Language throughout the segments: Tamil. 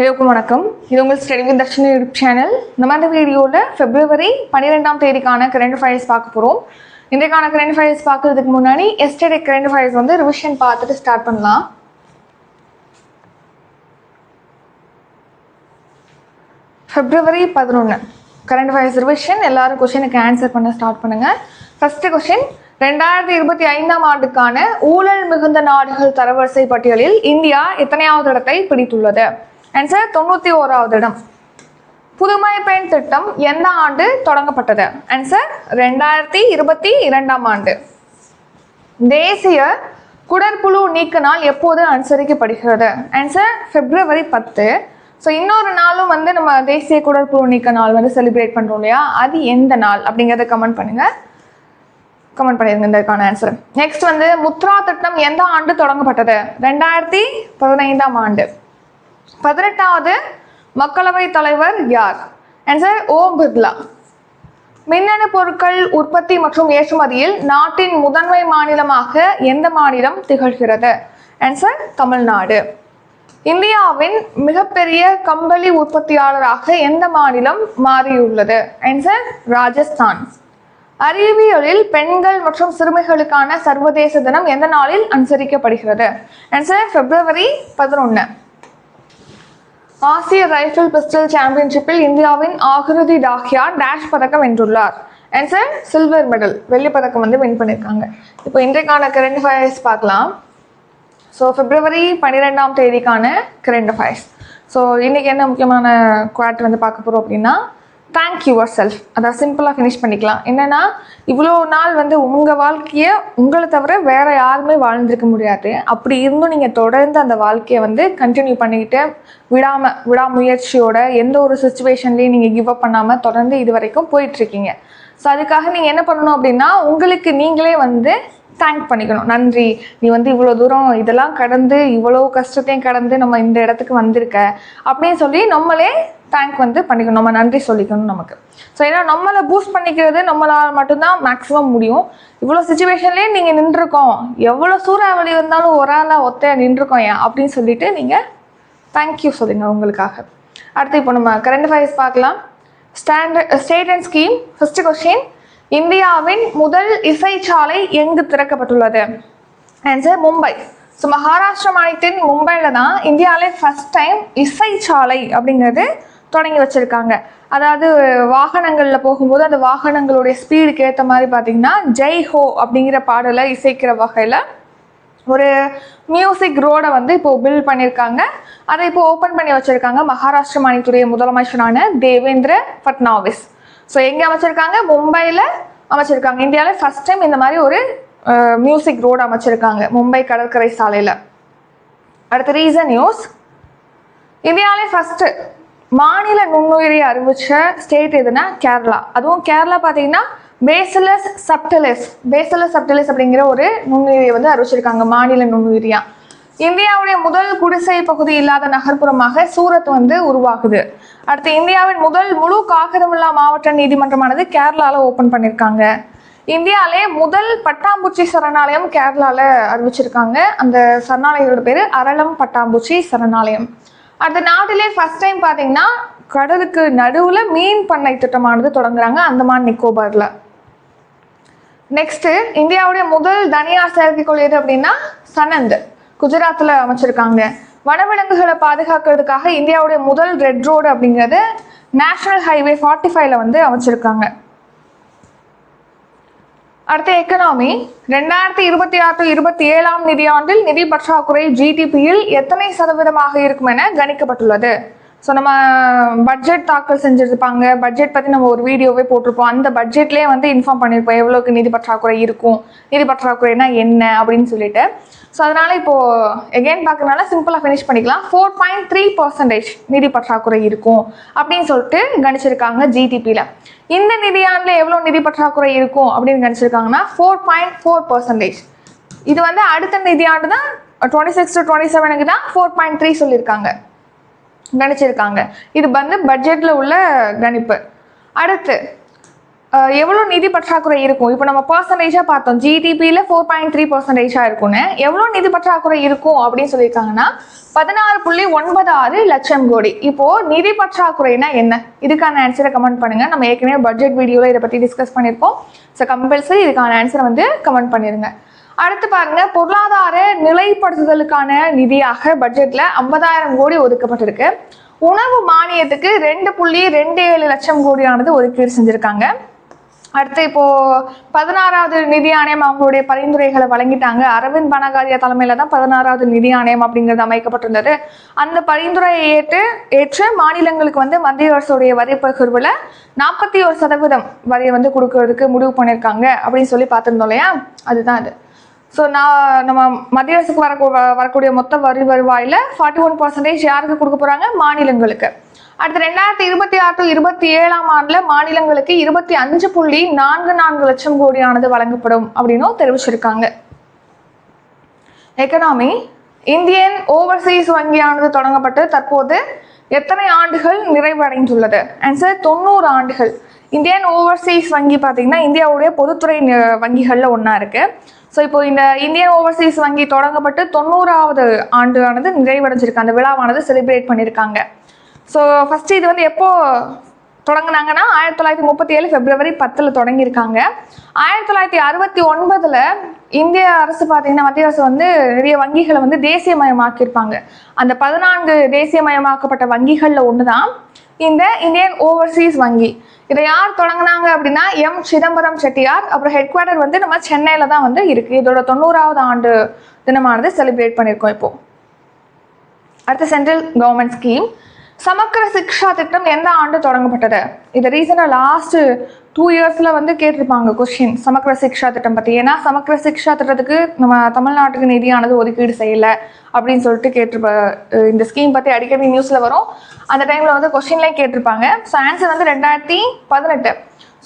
எல்லோருக்கும் வணக்கம். இது உங்கள் study with Dharshini YouTube channel. நம்ம இந்த வீடியோவில் பிப்ரவரி பன்னிரெண்டாம் தேதிக்கான கரண்ட் அஃபேர்ஸ் பார்க்க போகிறோம் இன்றைக்கான கரண்ட் அஃபேர்ஸ் பார்க்கறதுக்கு முன்னாடி எஸ்டர்டே கரண்ட் அஃபேர்ஸ் வந்து ரிவிஷன் பார்த்துட்டு ஸ்டார்ட் பண்ணலாம். பிப்ரவரி பதினொன்று கரண்ட் அஃபேர்ஸ் ரிவிஷன் எல்லாரும் கொஷனுக்கு ஆன்சர் பண்ண ஸ்டார்ட் பண்ணுங்கள் ஃபஸ்ட்டு கொஷின் ரெண்டாயிரத்தி இருபத்தி ஐந்தாம் ஆண்டுக்கான ஊழல் மிகுந்த நாடுகள் தரவரிசை பட்டியலில் இந்தியா எத்தனையாவது இடத்தை பிடித்துள்ளது? ஆன்சர் தொண்ணூற்றி ஓராவது இடம். புதுமை பெண் திட்டம் எந்த ஆண்டு தொடங்கப்பட்டது? ஆன்சர் ரெண்டாயிரத்தி இருபத்தி இரண்டாம் ஆண்டு. தேசிய குடற்புழு நீக்க நாள் எப்போது அனுசரிக்கப்படுகிறது? ஆன்சர் பிப்ரவரி பத்து. ஸோ இன்னொரு நாளும் வந்து நம்ம தேசிய குடற்புழு நீக்க நாள் வந்து செலிப்ரேட் பண்ணுறோம் இல்லையா? அது எந்த நாள் அப்படிங்கிறத கமெண்ட் பண்ணுங்கள் கமெண்ட் பண்ணிருங்க இதற்கான ஆன்சர் நெக்ஸ்ட் வந்து முத்ரா திட்டம் எந்த ஆண்டு தொடங்கப்பட்டது? ரெண்டாயிரத்தி பதினைந்தாம் ஆண்டு. பதினெட்டாவது மக்களவை தலைவர் யார்? ஆன்சர் ஓம் பிர்லா. மின்னணு பொருட்கள் உற்பத்தி மற்றும் ஏற்றுமதியில் நாட்டின் முதன்மை மாநிலமாக எந்த மாநிலம் திகழ்கிறது? ஆன்சர் தமிழ்நாடு. இந்தியாவின் மிகப்பெரிய கம்பளி உற்பத்தியாளராக எந்த மாநிலம் மாறியுள்ளது? ஆன்சர் ராஜஸ்தான். அறிவியலில் பெண்கள் மற்றும் சிறுமிகளுக்கான சர்வதேச தினம் எந்த நாளில் அனுசரிக்கப்படுகிறது? ஆன்சர் பிப்ரவரி பதினொன்று ஆசிய ரைஃபிள் பிஸ்டல் சாம்பியன்ஷிப்பில் இந்தியாவின் ஆகிருதி டாக்யா டேஷ் பதக்கம் வென்றுள்ளார். ஆன்சர் சில்வர் மெடல் வெள்ளி பதக்கம் வந்து வின் பண்ணியிருக்காங்க இப்போ இன்றைக்கான கரண்ட் ஃபயர்ஸ் பார்க்கலாம். ஸோ பிப்ரவரி பன்னிரெண்டாம் தேதிக்கான கரண்ட் அஃபேர்ஸ் ஸோ இன்றைக்கி என்ன முக்கியமான குவாட் வந்து பார்க்க போகிறோம் அப்படின்னா தேங்க் யுவர் செல்ஃப் அதை சிம்பிளாக ஃபினிஷ் பண்ணிக்கலாம். என்னென்னா இவ்வளோ நாள் வந்து உங்கள் வாழ்க்கையை உங்களை தவிர வேறு யாருமே வாழ்ந்திருக்க முடியாது. அப்படி இருந்தும் நீங்கள் தொடர்ந்து அந்த வாழ்க்கையை வந்து கண்டினியூ பண்ணிக்கிட்டு விடாமல் விடாமுயற்சியோட எந்த ஒரு சுச்சுவேஷன்லேயும் நீங்கள் கிவ் அப் பண்ணாமல் தொடர்ந்து இது வரைக்கும் போயிட்டுருக்கீங்க ஸோ அதுக்காக நீங்கள் என்ன பண்ணணும் அப்படின்னா உங்களுக்கு நீங்களே வந்து தேங்க் பண்ணிக்கணும். நன்றி. நீ வந்து இவ்வளோ தூரம் இதெல்லாம் கடந்து இவ்வளோ கஷ்டத்தையும் கடந்து நம்ம இந்த இடத்துக்கு வந்திருக்க. அப்படின்னு சொல்லி நம்மளே தேங்க் வந்து பண்ணிக்கணும். நம்ம நன்றி சொல்லிக்கணும் நமக்கு. ஸோ ஏன்னா நம்மளை பூஸ்ட் பண்ணிக்கிறது நம்மளால் மட்டும்தான் மேக்ஸிமம் முடியும். இவ்வளோ சுச்சுவேஷன்லேயே நீங்கள் நின்றுருக்கோம். எவ்வளோ சூறாவளி வந்தாலும் ஒரு ஆளாக ஒத்தையாக நின்றுருக்கோம் ஏன்? அப்படின்னு சொல்லிட்டு நீங்கள் தேங்க்யூ சொல்லுங்க உங்களுக்காக. அடுத்து இப்போ நம்ம கரண்ட் ஃபைஸ் பார்க்கலாம். Standard state and scheme first question இந்தியாவின் முதல் இசைச்சாலை எங்கு திறக்கப்பட்டுள்ளது? ஆன்சர் மும்பை. ஸோ மகாராஷ்டிரா மாநிலத்தின் மும்பையில் தான் இந்தியாவிலே ஃபஸ்ட் டைம் இசைச்சாலை அப்படிங்கிறது தொடங்கி வச்சுருக்காங்க. அதாவது வாகனங்களில் போகும்போது அந்த வாகனங்களுடைய ஸ்பீடுக்கு ஏற்ற மாதிரி பார்த்திங்கன்னா ஜெய் ஹோ அப்படிங்கிற பாடலை இசைக்கிற வகையில் ஒரு மியூசிக் ரோடை வந்து இப்போ பில்ட் பண்ணியிருக்காங்க. அதை இப்போ ஓப்பன் பண்ணி வச்சுருக்காங்க மகாராஷ்டிர மாநிலத்துடைய முதலமைச்சரான தேவேந்திர ஃபட்னாவிஸ் ஸோ எங்கே அமைச்சிருக்காங்க? மும்பையில் அமைச்சிருக்காங்க. இந்தியாவில் ஃபஸ்ட் டைம் இந்த மாதிரி ஒரு மியூசிக் ரோடு அமைச்சிருக்காங்க. மும்பை கடற்கரை சாலையில். அடுத்த ரீசன் நியூஸ் இந்தியாவிலே ஃபஸ்ட்டு மாநில நுண்ணுயிரி அறிவிச்ச ஸ்டேட் எதுனா கேரளா. அதுவும் கேரளா பார்த்தீங்கன்னா பேசலஸ் சப்டிலிஸ் பேசலஸ் சப்டிலிஸ் அப்படிங்கிற ஒரு நுண்ணுயிரியை வந்து அறிவிச்சிருக்காங்க மாநில நுண்ணுயிரியாக இந்தியாவுடைய முதல் குடிசை பகுதி இல்லாத நகர்ப்புறமாக சூரத் வந்து உருவாகுது. அடுத்து இந்தியாவின் முதல் முழு காகிதமில்லா மாவட்ட நீதிமன்றமானது கேரளாவில் ஓப்பன் பண்ணியிருக்காங்க இந்தியாவிலே முதல் பட்டாம்பூச்சி சரணாலயம் கேரளாவில் அறிவிச்சிருக்காங்க. அந்த சரணாலயத்தோட பேர் அரளம் பட்டாம்பூச்சி சரணாலயம். அடுத்த நாட்டிலே ஃபர்ஸ்ட் டைம் பார்த்தீங்கன்னா கடலுக்கு நடுவில் மீன் பண்ணை திட்டமானது தொடங்குறாங்க அந்தமான் நிக்கோபாரில். நெக்ஸ்ட்டு இந்தியாவுடைய முதல் தனியார் செயற்கைக்கோள் எது அப்படின்னா சனந்த். குஜராத்தில் அமைச்சிருக்காங்க. வனவிலங்குகளை பாதுகாக்கிறதுக்காக இந்தியாவுடைய முதல் ரெட் ரோடு அப்படிங்கிறது நேஷனல் ஹைவே ஃபார்ட்டி ஃபைவ்ல வந்து அமைச்சிருக்காங்க. அடுத்த எக்கனாமி ரெண்டாயிரத்தி இருபத்தி ஆறு டு இருபத்தி ஏழாம் நிதியாண்டில் நிதி பற்றாக்குறை ஜிடிபியில் எத்தனை சதவீதமாக இருக்கும் என கணிக்கப்பட்டுள்ளது. ஸோ நம்ம பட்ஜெட் தாக்கல் செஞ்சுருப்பாங்க. பட்ஜெட் பற்றி நம்ம ஒரு வீடியோவே போட்டிருப்போம். அந்த பட்ஜெட்லேயே வந்து இன்ஃபார்ம் பண்ணியிருப்போம் எவ்வளோக்கு நிதி பற்றாக்குறை இருக்கும்? நிதி பற்றாக்குறைனா என்ன? அப்படின்னு சொல்லிட்டு. ஸோ அதனால் இப்போது எகெயின் பார்க்கறனால சிம்பிளாக ஃபினிஷ் பண்ணிக்கலாம். ஃபோர் பாயிண்ட் த்ரீ பர்சன்டேஜ் நிதி பற்றாக்குறை இருக்கும். அப்படின்னு சொல்லிட்டு கணிச்சிருக்காங்க ஜிடிபியில் இந்த நிதியாண்டில் எவ்வளோ நிதி பற்றாக்குறை இருக்கும்? அப்படின்னு கணிச்சிருக்காங்கன்னா ஃபோர் பாயிண்ட் ஃபோர் பர்சன்டேஜ் இது வந்து அடுத்த நிதியாண்டு தான் டுவெண்ட்டி சிக்ஸ் டு டுவெண்ட்டி செவனுக்கு தான் ஃபோர் பாயிண்ட் த்ரீ சொல்லியிருக்காங்க. கணிச்சிருக்காங்க இது வந்து பட்ஜெட்டில் உள்ள கணிப்பு. அடுத்து எவ்வளோ நிதி பற்றாக்குறை இருக்கும்? இப்போ நம்ம பர்சன்டேஜாக பார்த்தோம். ஜிடிபியில் ஃபோர் பாயிண்ட் த்ரீ பர்சன்டேஜாக இருக்கும்னு. எவ்வளோ நிதி பற்றாக்குறை இருக்கும் அப்படின்னு சொல்லியிருக்காங்கன்னா பதினாறு புள்ளி ஒன்பது ஆறு லட்சம் கோடி. இப்போது நிதி பற்றாக்குறைனா என்ன? இதுக்கான ஆன்சரை கமெண்ட் பண்ணுங்கள் நம்ம ஏற்கனவே பட்ஜெட் வீடியோவில் இதை பற்றி டிஸ்கஸ் பண்ணியிருக்கோம். ஸோ கம்பல்சரி இதுக்கான ஆன்சரை வந்து கமெண்ட் பண்ணிடுங்க அடுத்து பாருங்க பொருளாதார நிலைப்படுத்துதலுக்கான நிதியாக பட்ஜெட்ல ஐம்பதாயிரம் கோடி ஒதுக்கப்பட்டிருக்கு. உணவு மானியத்துக்கு ரெண்டு புள்ளி ரெண்டு ஏழு லட்சம் கோடியானது ஒதுக்கீடு செஞ்சிருக்காங்க. அடுத்து இப்போ பதினாறாவது நிதி ஆணையம் அவங்களுடைய பரிந்துரைகளை வழங்கிட்டாங்க. அரவிந்த் பனகாரியா தலைமையில தான் பதினாறாவது நிதி ஆணையம் அப்படிங்கிறது அமைக்கப்பட்டிருந்தது. அந்த பரிந்துரையை ஏற்று ஏற்று மாநிலங்களுக்கு வந்து மத்திய அரசுடைய வரி பகிர்வுல நாற்பத்தி ஒரு சதவீதம் வரியை வந்து கொடுக்கறதுக்கு முடிவு பண்ணியிருக்காங்க அப்படின்னு சொல்லி பார்த்துருந்தோம் இல்லையா? அதுதான் அது. ஸோ நான் நம்ம மத்திய அரசுக்கு வர வரக்கூடிய மொத்த வரி வருவாயில் ஃபார்ட்டி ஒன் பர்சன்டேஜ் யாருக்கு கொடுக்க போகிறாங்க மாநிலங்களுக்கு. அடுத்து ரெண்டாயிரத்தி இருபத்தி ஆறு டு இருபத்தி ஏழாம் ஆண்டில் மாநிலங்களுக்கு இருபத்தி அஞ்சு புள்ளி நான்கு நான்கு லட்சம் கோடியானது வழங்கப்படும் அப்படின்னும் தெரிவிச்சிருக்காங்க. எக்கனாமி இந்தியன் ஓவர்சீஸ் வங்கியானது தொடங்கப்பட்டு தற்போது எத்தனை ஆண்டுகள் நிறைவடைந்துள்ளது? ஆன்சர் தொண்ணூறு ஆண்டுகள். இந்தியன் ஓவர்சீஸ் வங்கி பார்த்திங்கன்னா இந்தியாவுடைய பொதுத்துறை வங்கிகளில் ஒன்றா இருக்குது ஸோ இப்போ இந்த இந்தியன் ஓவர்சீஸ் வங்கி தொடங்கப்பட்டு தொண்ணூறாவது ஆண்டானது நிறைவடைஞ்சிருக்கு. அந்த விழாவானது செலிப்ரேட் பண்ணியிருக்காங்க ஸோ ஃபஸ்ட்டு இது வந்து எப்போ தொடங்கினாங்கன்னா ஆயிரத்தி தொள்ளாயிரத்தி முப்பத்தி ஏழு பிப்ரவரி பத்தில் தொடங்கியிருக்காங்க. ஆயிரத்தி தொள்ளாயிரத்தி அறுபத்தி ஒன்பதில் இந்திய அரசு பார்த்தீங்கன்னா மத்திய அரசு வந்து நிறைய வங்கிகளை வந்து தேசியமயமாக்கியிருப்பாங்க. அந்த பதினான்கு தேசியமயமாக்கப்பட்ட வங்கிகளில் ஒன்று தான் இந்த இந்தியன் ஓவர்சீஸ் வங்கி. இதை யார் தொடங்குனாங்க அப்படின்னா எம். சிதம்பரம் செட்டியார். அப்புறம் ஹெட் குவார்டர் வந்து நம்ம சென்னையில் தான் வந்து இருக்குது இதோட தொண்ணூறாவது ஆண்டு தினமானது செலிப்ரேட் பண்ணியிருக்கோம் இப்போது அடுத்த central government scheme Samagra Shiksha திட்டம் எந்த ஆண்டு தொடங்கப்பட்டது? இது ரீசனாக லாஸ்ட் டூ இயர்ஸில் வந்து கேட்டிருப்பாங்க கொஸ்டின் சமக்கர சிக்ஷா திட்டம் பற்றி ஏன்னா சமக்கர சிக்ஷா திட்டத்துக்கு நம்ம தமிழ்நாட்டுக்கு நிதியானது ஒதுக்கீடு செய்யலை அப்படின்னு சொல்லிட்டு கேட்டிருப்ப இந்த ஸ்கீம் பற்றி அடிக்கடி நியூஸில் வரும். அந்த டைமில் வந்து கொஸ்டின்லேயே கேட்டிருப்பாங்க. ஸோ ஆன்சர் வந்து ரெண்டாயிரத்தி பதினெட்டு.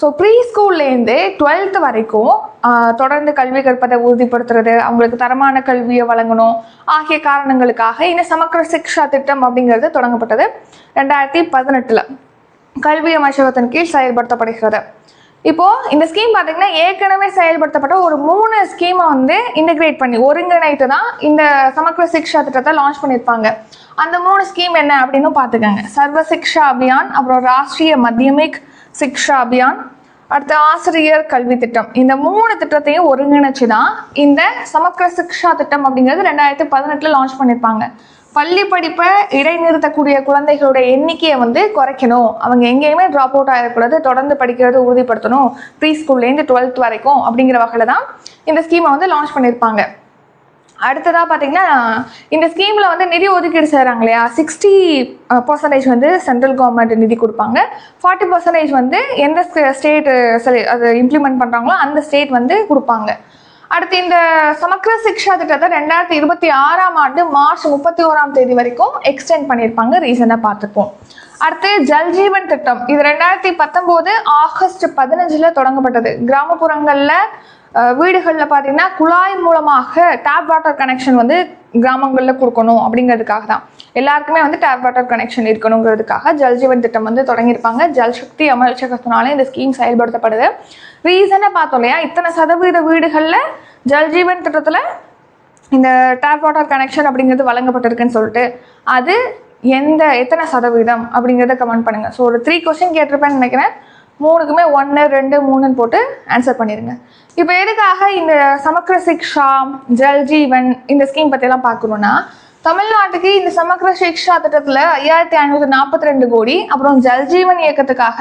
ஸோ ப்ரீ ஸ்கூல்லேருந்து டுவெல்த்து வரைக்கும் தொடர்ந்து கல்வி கற்பதை உறுதிப்படுத்துறது அவங்களுக்கு தரமான கல்வியை வழங்கணும் ஆகிய காரணங்களுக்காக இந்த சமக்கர சிக்ஷா திட்டம் அப்படிங்கிறது தொடங்கப்பட்டது ரெண்டாயிரத்தி பதினெட்டில். கல்வி அமைச்சகத்தின் கீழ் செயல்படுத்தப்படுகிறது. இப்போது இந்த ஸ்கீம் பார்த்தீங்கன்னா ஏற்கனவே செயல்படுத்தப்பட்ட ஒரு மூணு ஸ்கீமை வந்து இன்டகிரேட் பண்ணி ஒருங்கிணைத்து தான் இந்த சமக்கர சிக்ஷா திட்டத்தை லான்ச் பண்ணியிருப்பாங்க. அந்த மூணு ஸ்கீம் என்ன அப்படின்னு பார்த்துக்கோங்க. சர்வ சிக்ஷா அபியான் அப்புறம் ராஷ்ட்ரிய மத்தியமிக் சிக்ஷா அபியான். அடுத்து ஆசிரியர் கல்வி திட்டம். இந்த மூணு திட்டத்தையும் ஒருங்கிணைச்சு தான் இந்த சமக்கர சிக்ஷா திட்டம் அப்படிங்கிறது ரெண்டாயிரத்தி பதினெட்டில் லான்ச் பண்ணியிருப்பாங்க பள்ளி படிப்பை இடைநிறுத்தக்கூடிய குழந்தைகளோட எண்ணிக்கையை வந்து குறைக்கணும். அவங்க எங்கேயுமே ட்ராப் அவுட் ஆகிடக்கூடாது தொடர்ந்து படிக்கிறது உறுதிப்படுத்தணும் ப்ரீ ஸ்கூல்லேருந்து டுவெல்த் வரைக்கும் அப்படிங்கிற வகையில் தான் இந்த ஸ்கீமை வந்து லான்ச் பண்ணியிருப்பாங்க அடுத்ததாக பார்த்தீங்கன்னா இந்த ஸ்கீமில் வந்து நிதி ஒதுக்கீடு செய்கிறாங்க இல்லையா? சிக்ஸ்டி பர்சன்டேஜ் வந்து சென்ட்ரல் கவர்மெண்ட் நிதி கொடுப்பாங்க. ஃபார்ட்டி பர்சன்டேஜ் வந்து எந்த ஸ்டேட் அது இம்ப்ளிமெண்ட் பண்ணுறாங்களோ அந்த ஸ்டேட் வந்து கொடுப்பாங்க. அடுத்து இந்த சமக்கர சிக்ஷா திட்டத்தை ரெண்டாயிரத்தி இருபத்தி ஆறாம் ஆண்டு மார்ச் முப்பத்தி ஓராம் தேதி வரைக்கும் எக்ஸ்டெண்ட் பண்ணியிருப்பாங்க. ரீசெண்டாக பார்த்துப்போம். அடுத்து ஜல்ஜீவன் திட்டம். இது ரெண்டாயிரத்தி பத்தொம்போது ஆகஸ்ட் பதினஞ்சில் தொடங்கப்பட்டது. கிராமப்புறங்களில் வீடுகளில் பார்த்தீங்கன்னா குழாய் மூலமாக டேப் வாட்டர் கனெக்ஷன் வந்து கிராமங்களில் கொடுக்கணும் அப்படிங்கிறதுக்காக தான். எல்லாருக்குமே வந்து டேப் வாட்டர் கனெக்ஷன் இருக்கணுங்கிறதுக்காக ஜல்ஜீவன் திட்டம் வந்து தொடங்கியிருப்பாங்க. ஜல் சக்தி இந்த ஸ்கீம் செயல்படுத்தப்படுது. ரீசனாக பார்த்தோம் இல்லையா? இத்தனை சதவீத வீடுகளில் ஜல்ஜீவன் திட்டத்தில் இந்த டேப் வாட்டர் கனெக்ஷன் அப்படிங்கிறது வழங்கப்பட்டிருக்குன்னு சொல்லிட்டு அது எந்த எத்தனை சதவீதம் அப்படிங்கிறத கமெண்ட் பண்ணுங்க. ஸோ ஒரு த்ரீ கொஸ்டின் கேட்டிருப்பேன்னு நினைக்கிறேன். மூணுக்குமே ஒன்று ரெண்டு மூணுன்னு போட்டு ஆன்சர் பண்ணிடுங்க இப்போ எதுக்காக இந்த சமக்கர சிக்ஷா ஜல் ஜீவன் இந்த ஸ்கீம் பற்றியெல்லாம் பார்க்கணுன்னா தமிழ்நாட்டுக்கு இந்த சமக்கர சிக்ஷா திட்டத்தில் ஐயாயிரத்தி ஐநூற்றி நாற்பத்தி ரெண்டு கோடி அப்புறம் ஜல் ஜீவன் இயக்கத்துக்காக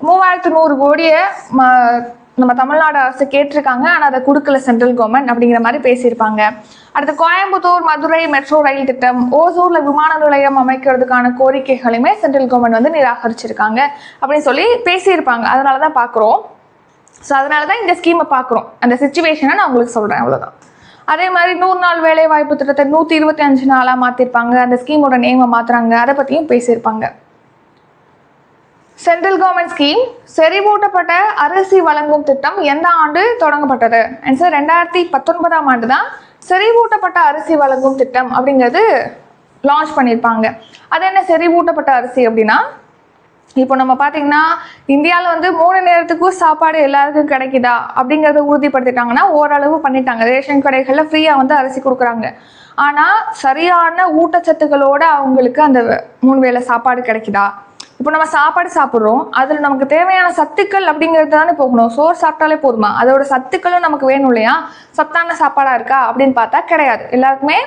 மூவாயிரத்து நூறு கோடியை ம- நம்ம தமிழ்நாடு அரசு கேட்டிருக்காங்க ஆனால் அதை கொடுக்கல சென்ட்ரல் கவர்மெண்ட் அப்படிங்கிற மாதிரி பேசியிருப்பாங்க. அடுத்து கோயம்புத்தூர் மதுரை மெட்ரோ ரயில் திட்டம் ஓசூர்ல விமான நிலையம் அமைக்கிறதுக்கான கோரிக்கைகளையுமே சென்ட்ரல் கவர்மெண்ட் வந்து நிராகரிச்சிருக்காங்க அப்படின்னு சொல்லி பேசியிருப்பாங்க. அதனால தான் பார்க்குறோம் ஸோ அதனால தான் இந்த ஸ்கீமை பார்க்குறோம் அந்த சுச்சுவேஷனை நான் உங்களுக்கு சொல்கிறேன் அவ்வளோதான் அதே மாதிரி நூறு நாள் வேலை வாய்ப்பு திட்டத்தை நூற்றி இருபத்தி அஞ்சு நாளாக மாற்றிருப்பாங்க அந்த ஸ்கீமோட நேமை மாற்றுறாங்க அதை பற்றியும் பேசியிருப்பாங்க. சென்ட்ரல் கவர்மெண்ட் ஸ்கீம் செறிவூட்டப்பட்ட அரிசி வழங்கும் திட்டம் எந்த ஆண்டு தொடங்கப்பட்டது? ஆன்சர் ரெண்டாயிரத்தி பத்தொன்பதாம் ஆண்டு தான் செறிவூட்டப்பட்ட அரிசி வழங்கும் திட்டம் அப்படிங்கிறது லான்ச் பண்ணியிருப்பாங்க. அது என்ன செறிவூட்டப்பட்ட அரிசி அப்படின்னா இப்போ நம்ம பார்த்தீங்கன்னா இந்தியாவில் வந்து மூணு நேரத்துக்கும் சாப்பாடு எல்லாருக்கும் கிடைக்குதா அப்படிங்கிறத உறுதிப்படுத்திட்டாங்கன்னா ஓரளவு பண்ணிட்டாங்க. ரேஷன் கடைகளில் ஃப்ரீயாக வந்து அரிசி கொடுக்குறாங்க. ஆனால் சரியான ஊட்டச்சத்துக்களோட அவங்களுக்கு அந்த மூணு வேளை சாப்பாடு கிடைக்குதா? இப்போ நம்ம சாப்பாடு சாப்பிட்றோம். அதில் நமக்கு தேவையான சத்துக்கள் அப்படிங்கிறது தானே போகணும். சோறு சாப்பிட்டாலே போதுமா? அதோட சத்துக்களும் நமக்கு வேணும் இல்லையா? சத்தான சாப்பாடாக இருக்கா அப்படின்னு பார்த்தா கிடையாது. எல்லாருக்குமே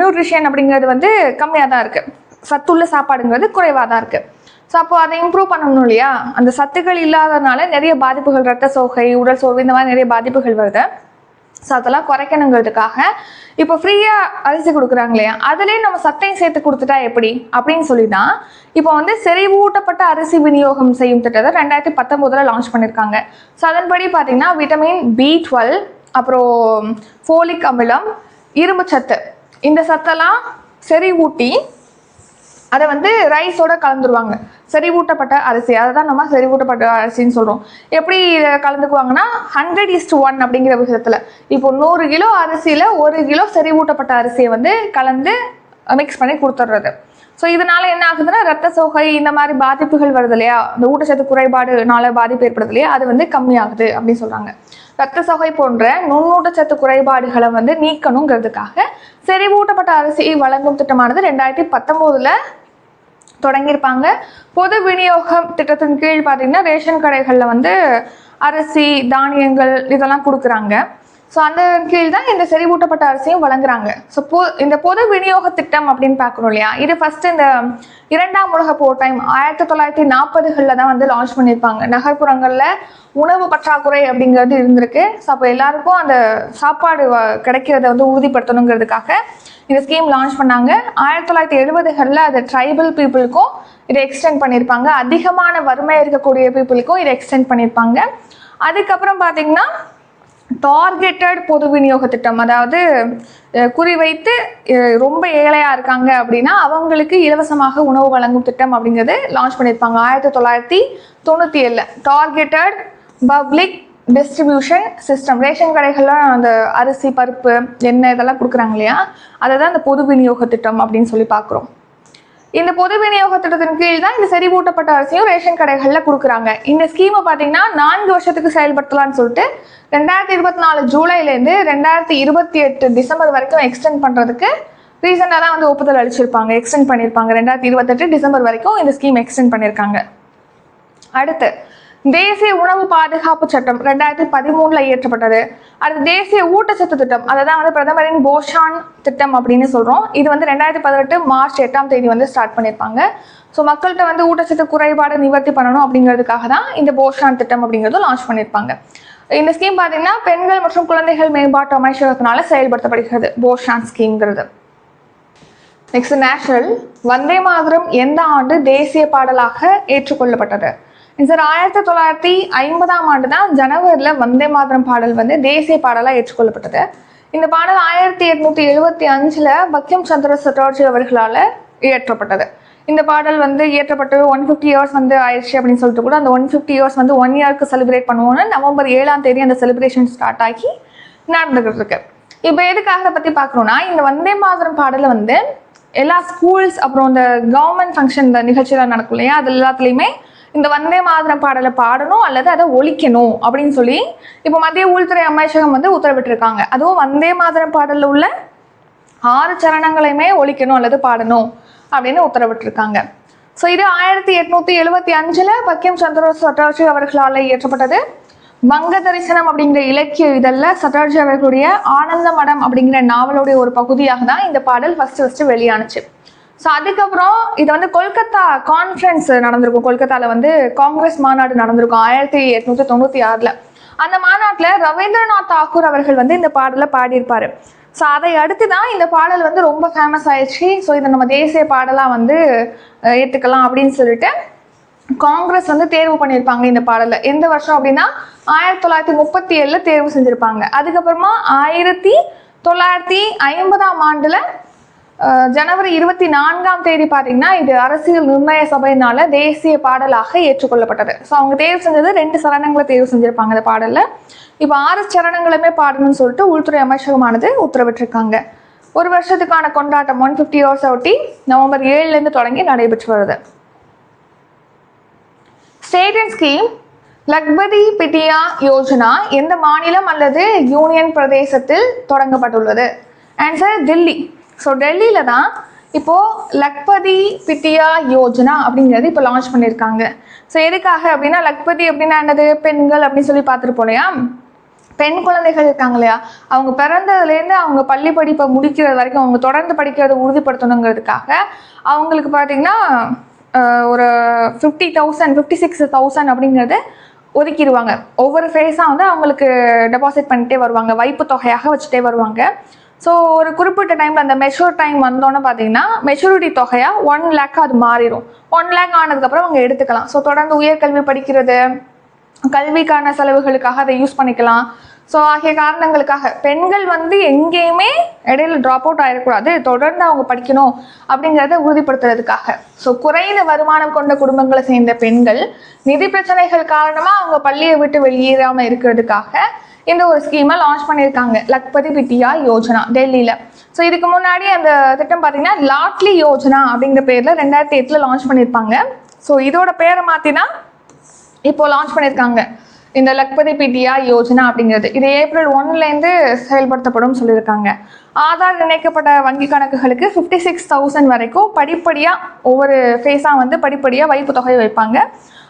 நியூட்ரிஷன் அப்படிங்கிறது வந்து கம்மியாக தான் இருக்குது சத்துள்ள சாப்பாடுங்கிறது குறைவாக தான் இருக்குது ஸோ அப்போ அதை இம்ப்ரூவ் பண்ணணும் இல்லையா? அந்த சத்துக்கள் இல்லாதனால நிறைய பாதிப்புகள் ரத்த சோகை உடல் சோர்வு இந்த மாதிரி நிறைய பாதிப்புகள் வருது. ஸோ அதெல்லாம் குறைக்கணுங்கிறதுக்காக இப்போ ஃப்ரீயாக அரிசி கொடுக்குறாங்க இல்லையா? அதுலேயே நம்ம சத்தையும் சேர்த்து கொடுத்துட்டா எப்படி? அப்படின்னு சொல்லி தான் இப்போ வந்து செறிவூட்டப்பட்ட அரிசி விநியோகம் செய்யும் திட்டத்தை ரெண்டாயிரத்தி பத்தொம்போதில் லான்ச் பண்ணியிருக்காங்க ஸோ அதன்படி பார்த்தீங்கன்னா விட்டமின் பி டுவெல் அப்புறம் ஃபோலிக் அமிலம் இரும்பு சத்து. இந்த சத்தெல்லாம் செறிவூட்டி அதை வந்து ரைஸோட கலந்துருவாங்க. செறிவூட்டப்பட்ட அரிசி அதை தான் நம்ம செறிவூட்டப்பட்ட அரிசின்னு சொல்கிறோம் எப்படி இதை கலந்துக்குவாங்கன்னா ஹண்ட்ரட் இஸ்ட் ஒன் அப்படிங்கிற விஷயத்தில் இப்போ நூறு கிலோ அரிசியில் ஒரு கிலோ செறிவூட்டப்பட்ட அரிசியை வந்து கலந்து மிக்ஸ் பண்ணி கொடுத்துட்றது. ஸோ இதனால என்ன ஆகுதுன்னா ரத்த சோகை இந்த மாதிரி பாதிப்புகள் வருது இல்லையா? இந்த ஊட்டச்சத்து குறைபாடுனால பாதிப்பு ஏற்படுது இல்லையா? அது வந்து கம்மியாகுது அப்படின்னு சொல்கிறாங்க ரத்த சோகை போன்ற நுண்ணூட்டச்சத்து குறைபாடுகளை வந்து நீக்கணுங்கிறதுக்காக செறிவூட்டப்பட்ட அரிசி வழங்கும் திட்டமானது ரெண்டாயிரத்தி பத்தொம்போதில் தொடங்கியிருப்பாங்க. பொது விநியோகம் திட்டத்தின் கீழ் பார்த்தீங்கன்னா ரேஷன் கடைகளில் வந்து அரிசி தானியங்கள் இதெல்லாம் கொடுக்குறாங்க. ஸோ அந்த கீழ் தான் இந்த செறிவூட்டப்பட்ட அரிசியும் வழங்குறாங்க. ஸோ பொ இந்த பொது விநியோக திட்டம் அப்படின்னு பார்க்கணும் இல்லையா? இது ஃபஸ்ட்டு இந்த இரண்டாம் உலக போர் டைம் ஆயிரத்தி தொள்ளாயிரத்தி நாற்பதுகளில் தான் வந்து லான்ச் பண்ணியிருப்பாங்க. நகர்ப்புறங்களில் உணவு பற்றாக்குறை அப்படிங்கிறது இருந்திருக்கு. ஸோ அப்போ எல்லாருக்கும் அந்த சாப்பாடு வ- கிடைக்கிறத வந்து உறுதிப்படுத்தணுங்கிறதுக்காக இந்த ஸ்கீம் லான்ச் பண்ணாங்க. ஆயிரத்தி தொள்ளாயிரத்தி எழுபதுகளில் அது ட்ரைபல் பீப்புளுக்கும் இதை எக்ஸ்டெண்ட் பண்ணியிருப்பாங்க. அதிகமான வறுமை இருக்கக்கூடிய பீப்புளுக்கும் இதை எக்ஸ்டெண்ட் பண்ணியிருப்பாங்க. அதுக்கப்புறம் பார்த்தீங்கன்னா டார்கெட்டட் பொது விநியோக திட்டம் அதாவது குறிவைத்து ரொம்ப ஏழையாக இருக்காங்க அப்படின்னா அவங்களுக்கு இலவசமாக உணவு வழங்கும் திட்டம் அப்படிங்கிறது லான்ச் பண்ணியிருப்பாங்க. ஆயிரத்தி தொள்ளாயிரத்தி தொண்ணூற்றி ஏழில் targeted public distribution system ration கடைகள்லாம் அந்த அரிசி பருப்பு எண்ணெய் இதெல்லாம் கொடுக்குறாங்க இல்லையா? அதை தான் இந்த பொது விநியோக திட்டம் அப்படின்னு சொல்லி பார்க்குறோம். இந்த பொது விநியோக திட்டத்தின் கீழ் தான் இந்த செறிவூட்டப்பட்ட அரிசியும் ரேஷன் கடைகளில் கொடுக்குறாங்க. இந்த ஸ்கீமை பார்த்தீங்கன்னா நான்கு வருஷத்துக்கு செயல்படுத்தலாம்னு சொல்லிட்டு ரெண்டாயிரத்தி இருபத்தி நாலு ஜூலைலேருந்து ரெண்டாயிரத்தி இருபத்தி எட்டு டிசம்பர் வரைக்கும் எக்ஸ்டெண்ட் பண்ணுறதுக்கு ரீசெண்டாக தான் வந்து ஒப்புதல் அளிச்சிருப்பாங்க எக்ஸ்டெண்ட் பண்ணியிருப்பாங்க ரெண்டாயிரத்தி இருபத்தெட்டு டிசம்பர் வரைக்கும் இந்த ஸ்கீம் எக்ஸ்டெண்ட் பண்ணியிருக்காங்க அடுத்து தேசிய உணவு பாதுகாப்பு சட்டம் ரெண்டாயிரத்தி பதிமூணுல இயற்றப்பட்டது. அடுத்து தேசிய ஊட்டச்சத்து திட்டம். அதை தான் வந்து பிரதமரின் போஷான் திட்டம் அப்படின்னு சொல்றோம். இது வந்து ரெண்டாயிரத்தி பதினெட்டு மார்ச் எட்டாம் தேதி வந்து ஸ்டார்ட் பண்ணியிருப்பாங்க. ஸோ மக்கள்கிட்ட வந்து ஊட்டச்சத்து குறைபாடு நிவர்த்தி பண்ணணும் அப்படிங்கிறதுக்காக தான் இந்த போஷான் திட்டம் அப்படிங்கிறது லான்ச் பண்ணியிருப்பாங்க. இந்த ஸ்கீம் பார்த்தீங்கன்னா பெண்கள் மற்றும் குழந்தைகள் மேம்பாட்டு அமைச்சகத்தினால செயல்படுத்தப்படுகிறது போஷான் ஸ்கீம்ங்கிறது நெக்ஸ்ட் நேஷனல் வந்தே மாதிரம் எந்த ஆண்டு தேசிய பாடலாக ஏற்றுக்கொள்ளப்பட்டது? சார் ஆயிரத்தி தொள்ளாயிரத்தி ஐம்பதாம் ஆண்டு தான் ஜனவரியில் வந்தே மாதரம் பாடல் வந்து தேசிய பாடலாக ஏற்றுக்கொள்ளப்பட்டது. இந்த பாடல் ஆயிரத்தி எட்நூத்தி எழுபத்தி அஞ்சில் பக்கியம் சந்திர சட்டோர்ஜி அவர்களால் இயற்றப்பட்டது. இந்த பாடல் வந்து இயற்றப்பட்டு ஒன் ஃபிஃப்டி இயர்ஸ் வந்து ஆயிடுச்சு அப்படின்னு சொல்லிட்டு கூட அந்த ஒன் ஃபிஃப்டி இயர்ஸ் வந்து ஒன் இயர்க்கு செலிப்ரேட் பண்ணுவோம்னு நவம்பர் ஏழாம் தேதி அந்த செலிப்ரேஷன் ஸ்டார்ட் ஆகி நடந்துகிட்டு இருக்கு இப்போ எதுக்காக அதை பற்றி பார்க்குறோன்னா இந்த வந்தே மாதரம் பாடலை வந்து எல்லா ஸ்கூல்ஸ் அப்புறம் இந்த கவர்மெண்ட் ஃபங்க்ஷன் இந்த நிகழ்ச்சியெல்லாம் நடக்கும் இல்லையா? அது எல்லாத்துலேயுமே இந்த வந்தே மாதிரம் பாடலை பாடணும் அல்லது அதை ஒழிக்கணும் அப்படின்னு சொல்லி இப்போ மத்திய உள்துறை அமைச்சகம் வந்து உத்தரவிட்டிருக்காங்க. அதுவும் வந்தே மாதரம் பாடலில் உள்ள ஆறு சரணங்களையுமே ஒழிக்கணும் அல்லது பாடணும் அப்படின்னு உத்தரவிட்டிருக்காங்க. ஸோ இது ஆயிரத்தி எட்நூத்தி எழுபத்தி அஞ்சுல பக்கியம் சந்திர சட்டர்ஜி அவர்களால் இயற்றப்பட்டது. வங்க தரிசனம் அப்படிங்கிற இலக்கிய இதழில் சட்டர்ஜி அவர்களுடைய ஆனந்த மடம் அப்படிங்கிற நாவலுடைய ஒரு பகுதியாக தான் இந்த பாடல் ஃபர்ஸ்ட் ஃபர்ஸ்ட் வெளியானுச்சு. ஸோ அதுக்கப்புறம் இது வந்து கொல்கத்தா கான்ஃபரன்ஸ் நடந்திருக்கும். கொல்கத்தாவில் வந்து காங்கிரஸ் மாநாடு நடந்திருக்கும். ஆயிரத்தி எட்நூத்தி தொண்ணூற்றி ஆறில். அந்த மாநாட்டில் ரவீந்திரநாத் தாகூர் அவர்கள் வந்து இந்த பாடலை பாடியிருப்பார். ஸோ அதை அடுத்து தான் இந்த பாடல் வந்து ரொம்ப ஃபேமஸ் ஆயிடுச்சு. ஸோ இதை நம்ம தேசிய பாடலாக வந்து ஏற்றுக்கலாம் அப்படின்னு சொல்லிட்டு காங்கிரஸ் வந்து தேர்வு பண்ணியிருப்பாங்க இந்த பாடலை. எந்த வருஷம் அப்படின்னா ஆயிரத்தி தொள்ளாயிரத்தி முப்பத்தி ஏழில் தேர்வு செஞ்சுருப்பாங்க. அதுக்கப்புறமா ஆயிரத்தி தொள்ளாயிரத்தி ஐம்பதாம் ஆண்டில் ஜனவரி இருபத்தி நான்காம் தேதி பார்த்தீங்கன்னா இது அரசியல் நிர்ணய சபையினால தேசிய பாடலாக ஏற்றுக்கொள்ளப்பட்டது. ஸோ அவங்க தேர்வு செஞ்சது ரெண்டு சரணங்களை தேர்வு செஞ்சிருப்பாங்க இந்த பாடலில். இப்போ ஆறு சரணங்களுமே பாடணும்னு சொல்லிட்டு உள்துறை அமைச்சகமானது உத்தரவிட்டிருக்காங்க. ஒரு வருஷத்துக்கான கொண்டாட்டம் ஒன் ஃபிஃப்டி ஹவர்ஸ் ஒட்டி நவம்பர் ஏழுலேருந்து தொடங்கி நடைபெற்று வருது. ஸ்டேட் ஸ்கீம் லக்பதி பிட்டியா யோஜனா எந்த மாநிலம் அல்லது யூனியன் பிரதேசத்தில் தொடங்கப்பட்டுள்ளது? ஆன்சர் தில்லி. ஸோ டெல்லியில் தான் இப்போது லக்பதி பிட்டியா யோஜனா அப்படிங்கிறது இப்போ லான்ச் பண்ணியிருக்காங்க. ஸோ எதுக்காக அப்படின்னா லக்பதி அப்படின்னா என்னது? பெண்கள் அப்படின்னு சொல்லி பார்த்துருப்போம் இல்லையா? பெண் குழந்தைகள் இருக்காங்க இல்லையா? அவங்க பிறந்ததுலேருந்து அவங்க பள்ளி படிப்பை முடிக்கிறது வரைக்கும் அவங்க தொடர்ந்து படிக்கிறத உறுதிப்படுத்தணுங்கிறதுக்காக அவங்களுக்கு பார்த்தீங்கன்னா ஒரு fifty thousand fifty six thousand அப்படிங்கிறது ஒதுக்கிடுவாங்க. ஒவ்வொரு ஃபேஸாக வந்து அவங்களுக்கு டெபாசிட் பண்ணிட்டே வருவாங்க. வைப்பு தொகையாக வச்சுட்டே வருவாங்க. ஸோ ஒரு குறிப்பிட்ட டைமில் அந்த மெச்சூர் டைம் வந்தோன்னே பார்த்தீங்கன்னா மெச்சூரிட்டி தொகையாக ஒன் லேக் அது மாறிடும் ஒன் லேக் ஆனதுக்கப்புறம் அவங்க எடுத்துக்கலாம். ஸோ தொடர்ந்து உயர்கல்வி படிக்கிறது கல்விக்கான செலவுகளுக்காக அதை யூஸ் பண்ணிக்கலாம். ஸோ ஆகிய காரணங்களுக்காக பெண்கள் வந்து எங்கேயுமே இடையில ட்ராப் அவுட் ஆகிடக்கூடாது தொடர்ந்து அவங்க படிக்கணும் அப்படிங்கிறத உறுதிப்படுத்துறதுக்காக. ஸோ குறைந்த வருமானம் கொண்ட குடும்பங்களை சேர்ந்த பெண்கள் நிதி பிரச்சனைகள் காரணமாக அவங்க பள்ளியை விட்டு வெளியேறாமல் இருக்கிறதுக்காக இந்த ஒரு ஸ்கீமை லான்ச் பண்ணியிருக்காங்க. லக்பதி பிட்டியா யோஜனா டெல்லியில். ஸோ இதுக்கு முன்னாடி அந்த திட்டம் பார்த்தீங்கன்னா லாட்லி யோஜனா அப்படிங்கிற பேரில் ரெண்டாயிரத்தி எட்டில் லான்ச் பண்ணியிருப்பாங்க. ஸோ இதோட பேரை மாற்றினா இப்போ லான்ச் பண்ணியிருக்காங்க. இந்த லக்பதி பிடியா யோஜனா அப்படிங்கிறது. இது ஏப்ரல் ஒன்லேருந்து செயல்படுத்தப்படும் சொல்லியிருக்காங்க. ஆதார் இணைக்கப்பட்ட வங்கி கணக்குகளுக்கு ஃபிஃப்டி சிக்ஸ் தௌசண்ட் வரைக்கும் படிப்படியாக ஒவ்வொரு ஃபேஸாக வந்து படிப்படியாக வைப்பு தொகை வைப்பாங்க.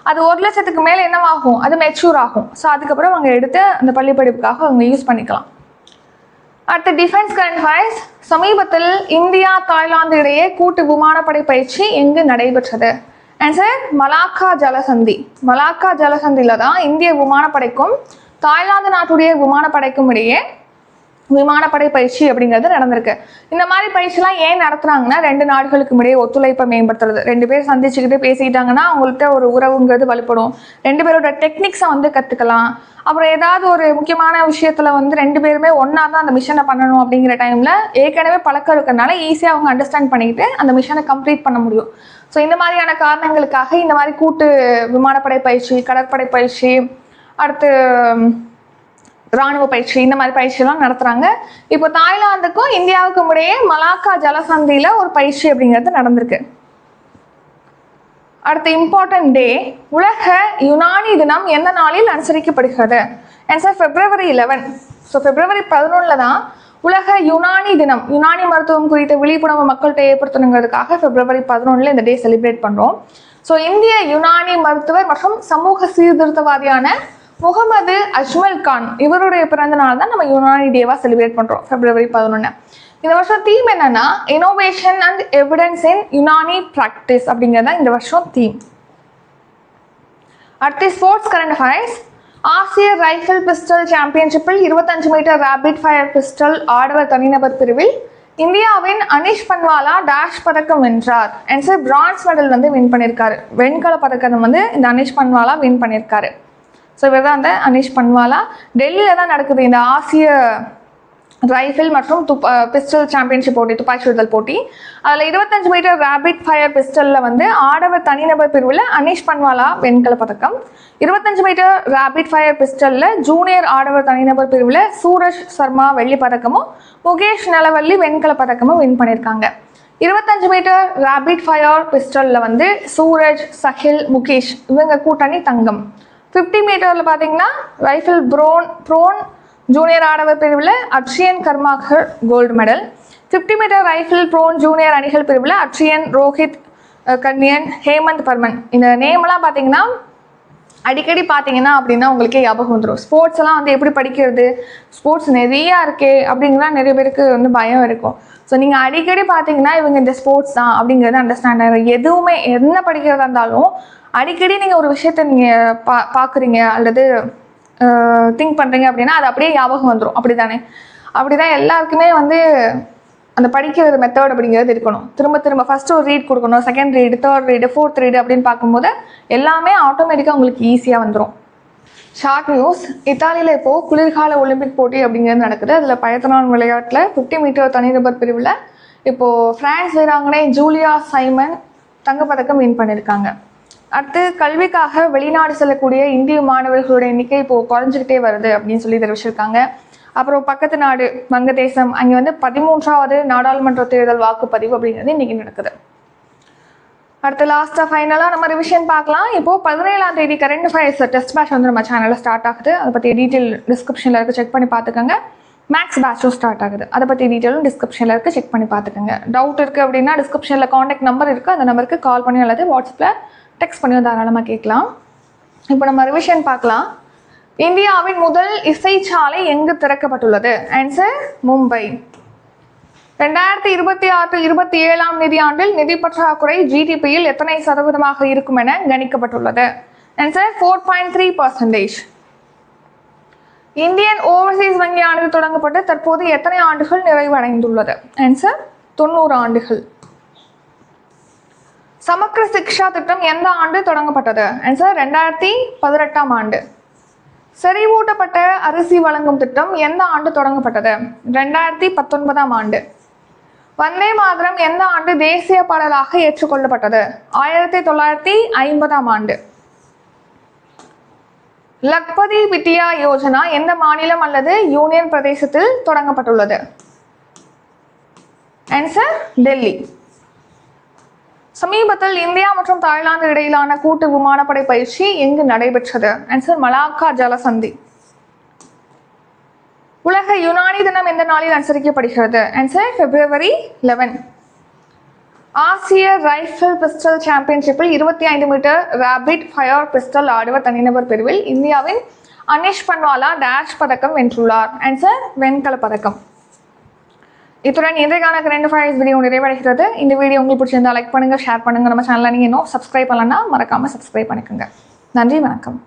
அது ஒரு லட்சத்துக்கு மேலே என்னவாகும்? அது மெச்சூர் ஆகும். ஸோ அதுக்கப்புறம் அவங்க எடுத்து அந்த பள்ளி படிப்புக்காக அவங்க யூஸ் பண்ணிக்கலாம். அடுத்து டிஃபென்ஸ் கரண்ட் வைஸ் சமீபத்தில் இந்தியா தாய்லாந்து இடையே கூட்டு விமானப்படை பயிற்சி எங்கு நடைபெற்றது? ஆன்சர் மலாக்கா ஜலசந்தி. மலாக்கா ஜலசந்தியில் தான் இந்திய விமானப்படைக்கும் தாய்லாந்து நாட்டுடைய விமானப்படைக்கும் இடையே விமானப்படை பயிற்சி அப்படிங்கிறது நடந்திருக்கு. இந்த மாதிரி பயிற்சிலாம் ஏன் நடத்துறாங்கன்னா ரெண்டு நாடுகளுக்கும் இடையே ஒத்துழைப்பை மேம்படுத்துறது. ரெண்டு பேர் சந்திச்சுக்கிட்டு பேசிக்கிட்டாங்கன்னா அவங்கள்ட்ட ஒரு உறவுங்கிறது வலுப்படும். ரெண்டு பேரோட டெக்னிக்ஸை வந்து கற்றுக்கலாம் அப்புறம் ஏதாவது ஒரு முக்கியமான விஷயத்தில் வந்து ரெண்டு பேருமே ஒன்றா தான் அந்த மிஷனை பண்ணணும் அப்படிங்கிற டைமில் ஏற்கனவே பழக்கம் இருக்கிறனால ஈஸியாக அவங்க அண்டர்ஸ்டாண்ட் பண்ணிக்கிட்டு அந்த மிஷனை கம்ப்ளீட் பண்ண முடியும். ஸோ இந்த மாதிரியான காரணங்களுக்காக இந்த மாதிரி கூட்டு விமானப்படை பயிற்சி கடற்படை பயிற்சி அடுத்து ராணுவ பயிற்சி இந்த மாதிரி பயிற்சியெல்லாம் நடத்துகிறாங்க இப்போ தாய்லாந்துக்கும் இந்தியாவுக்கும் இடையே மலாக்கா ஜலசந்தியில் ஒரு பயிற்சி அப்படிங்கிறது நடந்திருக்கு. அடுத்த இம்பார்ட்டன்ட் டே உலக யுனானி தினம் எந்த நாளில் அனுசரிக்கப்படுகிறது? Answer February eleven so February பதினொன்றில் தான் உலக யுனானி தினம் யுனானி மருத்துவம் குறித்த விழிப்புணர்வு மக்கள்கிட்ட ஏற்படுத்தணுங்கிறதுக்காக பிப்ரவரி பதினொன்றில் இந்த டே செலிப்ரேட் பண்ணுறோம் ஸோ இந்திய யுனானி மருத்துவர் மற்றும் சமூக சீர்திருத்தவாதியான முகமது அஜ்மல் கான் இவருடைய பிறந்த நாள் தான் நம்ம யுனானி டேவாக செலிப்ரேட் பண்ணுறோம் பிப்ரவரி பதினொன்று இந்த வருஷம் தீம் என்னன்னா innovation and evidence in Unani practice அப்படிங்கிறது தான் இந்த வருஷம் தீம் அடுத்து ஸ்போர்ட்ஸ் கரண்ட் அஃபேர்ஸ் ஆசிய ரைஃபிள் பிஸ்டல் சாம்பியன்ஷிப்பில் இருபத்தஞ்சு மீட்டர் ரேபிட் ஃபயர் பிஸ்டல் ஆடவர் தனிநபர் பிரிவில் இந்தியாவின் அனிஷ் பன்வாலா டேஷ் பதக்கம் வென்றார். அண்ட் சார் பிரான்ஸ் மெடல் வந்து வின் பண்ணியிருக்காரு வெண்கல பதக்கம் வந்து இந்த அனிஷ் பன்வாலா வின் பண்ணியிருக்காரு ஸோ இவர் தான் அந்த அனிஷ் பன்வாலா. டெல்லியில் தான் நடக்குது இந்த ஆசிய ரைஃபிள் மற்றும் துப்பா பிஸ்டல் சாம்பியன்ஷிப் போட்டி துப்பாக்கி சுடுதல் போட்டி. அதில் இருபத்தஞ்சு மீட்டர் ரேபிட் ஃபயர் பிஸ்டலில் வந்து ஆடவர் தனிநபர் பிரிவில் அனீஷ் பன்வாலா வெண்கல பதக்கம். இருபத்தஞ்சு மீட்டர் ரேபிட் ஃபயர் பிஸ்டலில் ஜூனியர் ஆடவர் தனிநபர் பிரிவில் சூரஜ் சர்மா வெள்ளி பதக்கமும் முகேஷ் நலவள்ளி வெண்கல பதக்கமும் வின் பண்ணியிருக்காங்க. இருபத்தஞ்சு மீட்டர் ரேபிட் ஃபயர் பிஸ்டலில் வந்து சூரஜ் சஹில் முகேஷ் இவங்க கூட்டணி தங்கம். ஃபிஃப்டி மீட்டரில் பார்த்தீங்கன்னா ரைஃபிள் ப்ரோன் ப்ரோன் ஜூனியர் ஆடவர் பிரிவில் Akshayan Karmakar gold medal fifty metre rifle prone junior அணிகள் பிரிவில் அக்ஷயன் ரோஹித் கன்னியன் ஹேமந்த் பர்மன். இந்த நேம்லாம் பார்த்தீங்கன்னா அடிக்கடி பார்த்தீங்கன்னா அப்படின்னா உங்களுக்கே ஞாபகம் வந்துடும் ஸ்போர்ட்ஸ் எல்லாம் வந்து எப்படி படிக்கிறது ஸ்போர்ட்ஸ் நிறையா இருக்கே அப்படிங்கிறா நிறைய பேருக்கு வந்து பயம் இருக்கும். ஸோ நீங்கள் அடிக்கடி பார்த்தீங்கன்னா இவங்க இந்த ஸ்போர்ட்ஸ் தான் அப்படிங்கிறது அண்டர்ஸ்டாண்ட் ஆகிடும் எதுவுமே என்ன படிக்கிறதா இருந்தாலும் அடிக்கடி நீங்கள் ஒரு விஷயத்த நீங்கள் பா பார்க்குறீங்க அல்லது திங்க் பண்ணுறீங்க அப்படின்னா அது அப்படியே ஞாபகம் வந்துடும் அப்படி தானே அப்படி தான் எல்லாருக்குமே வந்து அந்த படிக்கிறது மெத்தட் அப்படிங்கிறது இருக்கணும். திரும்ப திரும்ப ஃபஸ்ட்டு ஒரு ரீட் கொடுக்கணும் second read third read fourth read அப்படின்னு பார்க்கும்போது எல்லாமே ஆட்டோமேட்டிக்காக உங்களுக்கு ஈஸியாக வந்துடும் ஷார்ட் நியூஸ் இத்தாலியில் இப்போது குளிர்கால ஒலிம்பிக் போட்டி அப்படிங்கிறது நடக்குது. அதில் பயத்தனான் விளையாட்டில் ஃபிஃப்டி மீட்டர் தனிநபர் பிரிவில் இப்போது ஃப்ரான்ஸ் வீராங்கனை ஜூலியா சைமன் தங்கப்பதக்கம் வின் பண்ணியிருக்காங்க அடுத்து கல்விக்காக வெளிநாடு செல்லக்கூடிய இந்திய மாணவர்களுடைய எண்ணிக்கை இப்போது குறைஞ்சிக்கிட்டே வருது அப்படின்னு சொல்லி தெரிவிச்சிருக்காங்க. அப்புறம் பக்கத்து நாடு வங்கதேசம் அங்கே வந்து பதிமூன்றாவது நாடாளுமன்ற தேர்தல் வாக்குப்பதிவு அப்படிங்கிறது இன்றைக்கி நடக்குது. அடுத்து லாஸ்ட்டாக ஃபைனலாக நம்ம ரிவிஷன் பார்க்கலாம். இப்போது பதினேழாம் தேதி கரண்ட் ஃபைஸ் டெஸ்ட் பேட்ச் வந்து நம்ம சேனலில் ஸ்டார்ட் ஆகுது. அதை பற்றி டீட்டெயில் டிஸ்கிரிப்ஷனில் இருக்க செக் பண்ணி பார்த்துக்கோங்க. மேக்ஸ் பேட்சும் ஸ்டார்ட் ஆகுது. அதை பற்றி டீட்டெயிலும் டிஸ்கிரிப்ஷனில் இருக்க செக் பண்ணி பார்த்துக்கோங்க. டவுட் இருக்குது அப்படின்னா டிஸ்கிரிப்ஷனில் காண்டாக்ட் நம்பர் இருக்குது அந்த நம்பருக்கு கால் பண்ணி அல்லது வாட்ஸ்அப்பில் டெக்ஸ்ட் பண்ணியும் தாராளமாக கேட்கலாம். இப்போ நம்ம ரிவிஷன் பார்க்கலாம். இந்தியாவின் முதல் இசைச்சாலை எங்கு திறக்கப்பட்டுள்ளது? ஆன்சர் மும்பை. ரெண்டாயிரத்தி இருபத்தி ஆறு இருபத்தி ஏழாம் நிதியாண்டில் நிதி பற்றாக்குறை ஜிடிபியில் எத்தனை சதவீதமாக இருக்கும் என கணிக்கப்பட்டுள்ளது. Answer four point three percentage Indian overseas வங்கியானது தொடங்கப்பட்டு தற்போது எத்தனை ஆண்டுகள் நிறைவடைந்துள்ளது? ஆன்சர் தொண்ணூறு ஆண்டுகள். சமக்கர சிக்ஷா திட்டம் எந்த ஆண்டு தொடங்கப்பட்டது? ஆன்சர் ரெண்டாயிரத்தி பதினெட்டாம் ஆண்டு. செறிவூட்டப்பட்ட அரிசி வழங்கும் திட்டம் எந்த ஆண்டு தொடங்கப்பட்டது? ரெண்டாயிரத்தி பத்தொன்பதாம் ஆண்டு. வந்தே மாதரம் எந்த ஆண்டு தேசிய பாடலாக ஏற்றுக்கொள்ளப்பட்டது? ஆயிரத்தி தொள்ளாயிரத்தி ஐம்பதாம் ஆண்டு. லக்பதி வித்யா யோஜனா எந்த மாநிலம் அல்லது யூனியன் பிரதேசத்தில் தொடங்கப்பட்டுள்ளது? ஆன்சர் டெல்லி. சமீபத்தில் இந்தியா மற்றும் தாய்லாந்து இடையிலான கூட்டு விமானப்படை பயிற்சி எங்கு நடைபெற்றது? ஆன்சர் மலாக்கா ஜலசந்தி. உலக யுனானி தினம் எந்த நாளில் அனுசரிக்கப்படுகிறது? ஆன்சர் பிப்ரவரி லெவன் ஆசிய ரைஃபிள் பிஸ்டல் சாம்பியன்ஷிப்பில் இருபத்தி ஐந்து மீட்டர் ரேபிட் ஃபயர் பிஸ்டல் ஆடுவர் தனிநபர் பிரிவில் இந்தியாவின் அனிஷ் பன்வாலா டேஷ் பதக்கம் வென்றுள்ளார். ஆன்சர் வெண்கல பதக்கம். இத்துடன் இன்றைக்கான கரண்ட் ஃபைவ் வீடியோ நிறைவடைகிறது. இந்த வீடியோ உங்களுக்கு பிடிச்சிருந்தா லைக் பண்ணுங்கள் ஷேர் பண்ணுங்க. நம்ம சேனலில் நீங்கள் இன்னும் சப்ஸ்கிரைப் பண்ணலன்னா மறக்காமல் சப்ஸ்கிரைப் பண்ணிக்கோங்க. நன்றி வணக்கம்.